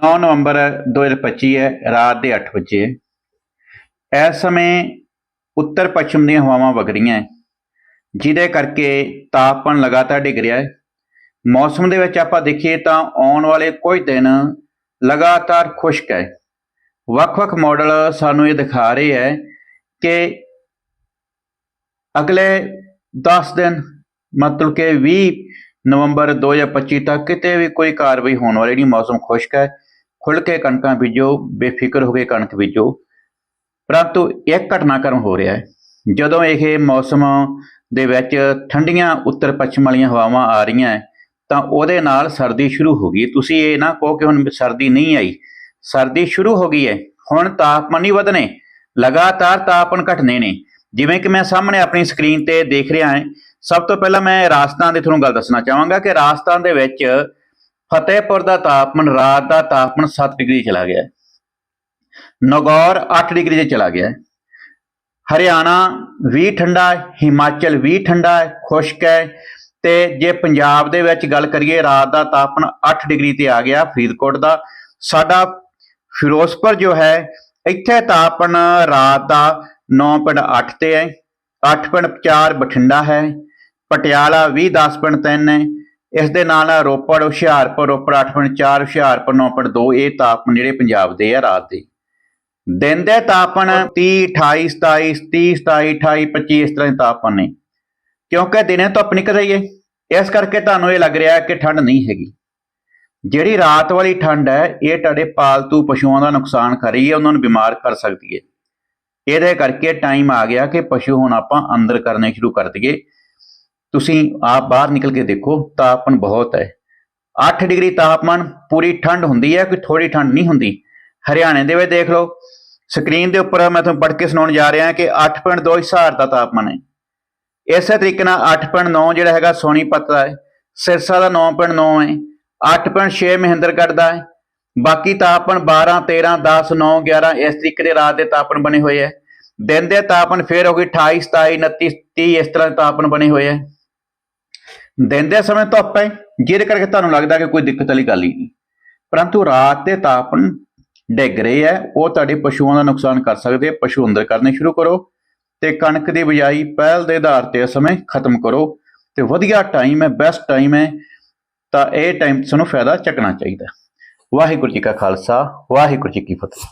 9 ਨਵੰਬਰ 2025 ਹੈ ਰਾਤ ਦੇ 8 ਵਜੇ। ਇਸ ਸਮੇਂ ਉੱਤਰ ਪੱਛਮ ਦੀਆਂ ਹਵਾਵਾਂ ਵਗ ਰਹੀਆਂ ਹੈ, ਜਿਹਦੇ ਕਰਕੇ ਤਾਪਮਾਨ ਲਗਾਤਾਰ ਡਿੱਗ ਰਿਹਾ ਹੈ। ਮੌਸਮ ਦੇ ਵਿੱਚ ਆਪਾਂ ਦੇਖੀਏ ਤਾਂ ਆਉਣ ਵਾਲੇ ਕੁਝ ਦਿਨ ਲਗਾਤਾਰ ਖੁਸ਼ਕ ਹੈ। ਵੱਖ-ਵੱਖ ਮਾਡਲ ਸਾਨੂੰ ਇਹ ਦਿਖਾ ਰਹੇ ਹੈ ਕਿ ਅਗਲੇ 10 ਦਿਨ ਮਤਲਬ ਕਿ 20 ਨਵੰਬਰ 2025 ਤੱਕ ਕਿਤੇ ਵੀ ਕੋਈ ਕਾਰਵਾਈ ਹੋਣ ਵਾਲੀ ਨਹੀਂ ਮੌਸਮ ਖੁਸ਼ਕ ਹੈ। ਖੁੱਲ ਕੇ ਕਣਕਾਂ ਬੀਜੋ, ਬੇਫਿਕਰ ਹੋ ਕੇ ਕਣਕ ਬੀਜੋ। ਪਰੰਤੂ ਇੱਕ ਘਟਨਾਕ੍ਰਮ ਹੋ ਰਿਹਾ ਹੈ। ਜਦੋਂ ਇਹ ਮੌਸਮ ਦੇ ਵਿੱਚ ਠੰਡੀਆਂ ਉੱਤਰ ਪੱਛਮ ਵਾਲੀਆਂ ਹਵਾਵਾਂ ਆ ਰਹੀਆਂ ਤਾਂ ਉਹਦੇ ਨਾਲ ਸਰਦੀ ਸ਼ੁਰੂ ਹੋ ਗਈ। ਤੁਸੀਂ ਇਹ ਨਾ ਕਹੋ ਕਿ ਹੁਣ ਸਰਦੀ ਨਹੀਂ ਆਈ। ਸਰਦੀ ਸ਼ੁਰੂ ਹੋ ਗਈ ਹੈ। ਹੁਣ ਤਾਪਮਾਨ ਨਹੀਂ ਵਧਣੇ। ਲਗਾਤਾਰ ਤਾਪਮਾਨ ਘਟਨੇ ਨੇ। ਜਿਵੇਂ ਕਿ ਮੈਂ ਸਾਹਮਣੇ ਆਪਣੀ ਸਕਰੀਨ ਤੇ ਦੇਖ ਰਿਹਾ ਹਾਂ, ਸਭ ਤੋਂ ਪਹਿਲਾਂ ਮੈਂ ਰਾਜਸਥਾਨ ਦੀ ਤੁਹਾਨੂੰ ਗੱਲ ਦੱਸਣਾ ਚਾਹਾਂਗਾ ਕਿ ਰਾਜਸਥਾਨ ਦੇ ਵਿੱਚ ਫਤਿਹਪੁਰ ਦਾ ਤਾਪਮਾਨ, ਰਾਤ ਦਾ ਤਾਪਮਾਨ 7 ਡਿਗਰੀ ਚਲਾ ਗਿਆ। ਹੈ ਨਗੌਰ 8 ਡਿਗਰੀ ਤੇ ਚਲਾ ਗਿਆ। ਹੈ ਹਰਿਆਣਾ ਵੀ ਠੰਡਾ, ਹਿਮਾਚਲ ਵੀ ਠੰਡਾ ਹੈ ਖੁਸ਼ਕ ਹੈ। ਤੇ ਜੇ ਪੰਜਾਬ ਦੇ ਵਿੱਚ ਗੱਲ ਕਰੀਏ, ਰਾਤ ਦਾ ਤਾਪਮਾਨ 8 ਡਿਗਰੀ ਤੇ ਆ ਗਿਆ ਫਰੀਦਕੋਟ ਦਾ। ਸਾਡਾ ਫਿਰੋਜ਼ਪੁਰ ਜੋ ਹੈ, ਇੱਥੇ ਤਾਪਮਾਨ ਰਾਤ ਦਾ 9.8 ਤੇ ਹੈ। 8.4 ਬਠਿੰਡਾ ਹੈ। ਪਟਿਆਲਾ 20 10.3 ਹੈ। ਇਸ ਦੇ ਨਾਲ ਰੋਪੜ, ਹੁਸ਼ਿਆਰਪੁਰ, ਰੋਪੜ 8.4 ਹੁਸ਼ਿਆਰਪੁਰ 9.2 ਇਹ ਤਾਪਮਾਨ ਜਿਹੜੇ ਪੰਜਾਬ ਦੇ ਆ ਰਾਤ ਦੇ। ਦਿਨ ਦੇ ਤਾਪਮਾਨ 30 28 27 30 27 28 25 ਇਸ ਤਰ੍ਹਾਂ ਦੇ ਤਾਪਮਾਨ ਨੇ। ਕਿਉਂਕਿ ਦਿਨੇ ਧੁੱਪ ਨਿਕਲ ਰਹੀ ਹੈ, ਇਸ ਕਰਕੇ ਤੁਹਾਨੂੰ ਇਹ ਲੱਗ ਰਿਹਾ ਕਿ ਠੰਡ ਨਹੀਂ ਹੈਗੀ। ਜਿਹੜੀ ਰਾਤ ਵਾਲੀ ਠੰਡ ਹੈ, ਇਹ ਤੁਹਾਡੇ ਪਾਲਤੂ ਪਸ਼ੂਆਂ ਦਾ ਨੁਕਸਾਨ ਕਰ ਰਹੀ ਹੈ, ਉਹਨਾਂ ਨੂੰ ਬਿਮਾਰ ਕਰ ਸਕਦੀ ਹੈ। ਇਹਦੇ ਕਰਕੇ ਟਾਈਮ ਆ ਗਿਆ ਕਿ ਪਸ਼ੂ ਹੁਣ ਆਪਾਂ ਅੰਦਰ ਕਰਨੇ ਸ਼ੁਰੂ ਕਰ ਦਈਏ। ਤੁਸੀਂ ਆਪ ਬਾਹਰ ਨਿਕਲ ਕੇ ਦੇਖੋ, ਤਾਪਮਾਨ ਬਹੁਤ ਹੈ। 8 ਡਿਗਰੀ ਤਾਪਮਾਨ, ਪੂਰੀ ਠੰਡ ਹੁੰਦੀ ਹੈ, ਕੋਈ ਥੋੜੀ ਠੰਡ ਨਹੀਂ ਹੁੰਦੀ। ਹਰਿਆਣੇ ਦੇ ਵਿੱਚ ਦੇਖ ਲਓ, ਸਕਰੀਨ ਦੇ ਉੱਪਰ ਮੈਂ ਤੁਹਾਨੂੰ ਪੜ੍ਹ ਕੇ ਸੁਣਾਉਣ ਜਾ ਰਿਹਾ ਕਿ 8.2 ਹਿਸਾਰ ਦਾ ਤਾਪਮਾਨ ਹੈ। ਇਸੇ ਤਰੀਕੇ ਨਾਲ 8.9 ਜਿਹੜਾ ਹੈਗਾ ਸੋਨੀਪਤ ਦਾ ਹੈ, ਸਿਰਸਾ ਦਾ 9.9 ਹੈ 8.6 ਮਹਿੰਦਰਗੜ੍ਹ ਦਾ ਹੈ। ਬਾਕੀ ਤਾਪਮਾਨ 12 13 10 9 11 ਇਸ ਤਰੀਕੇ ਦੇ ਰਾਤ ਦੇ ਤਾਪਮਾਨ ਬਣੇ ਹੋਏ ਹੈ। ਦਿਨ ਦੇ ਤਾਪਮਾਨ ਫੇਰ ਹੋ ਗਈ 28 27 29 30 ਇਸ ਤਰ੍ਹਾਂ ਦੇ ਤਾਪਮਾਨ ਬਣੇ ਹੋਏ ਹੈ। ਦਿੰਦੇ ਸਮੇਂ ਧੁੱਪ ਹੈ, ਜਿਹਦੇ ਕਰਕੇ ਤੁਹਾਨੂੰ ਲੱਗਦਾ ਕਿ ਕੋਈ ਦਿੱਕਤ ਵਾਲੀ ਗੱਲ ਹੀ ਨਹੀਂ। ਪਰੰਤੂ ਰਾਤ ਦੇ ਤਾਪਮਾਨ ਡਿੱਗ ਰਹੇ ਹੈ ਉਹ ਤੁਹਾਡੇ ਪਸ਼ੂਆਂ ਦਾ ਨੁਕਸਾਨ ਕਰ ਸਕਦੇ ਪਸ਼ੂ ਅੰਦਰ ਕਰਨੇ ਸ਼ੁਰੂ ਕਰੋ ਤੇ ਕਣਕ ਦੀ ਬਿਜਾਈ ਪਹਿਲ ਦੇ ਆਧਾਰ ਤੇ ਇਸ ਸਮੇਂ ਖਤਮ ਕਰੋ ਤੇ ਵਧੀਆ ਟਾਈਮ ਹੈ ਬੈਸਟ ਟਾਈਮ ਹੈ, ਤਾਂ ਇਹ ਟਾਈਮ ਸਾਨੂੰ ਫਾਇਦਾ ਚੱਕਣਾ ਚਾਹੀਦਾ। ਵਾਹਿਗੁਰੂ ਜੀ ਕਾ ਖਾਲਸਾ, ਵਾਹਿਗੁਰੂ ਜੀ ਕੀ ਫਤਿਹ।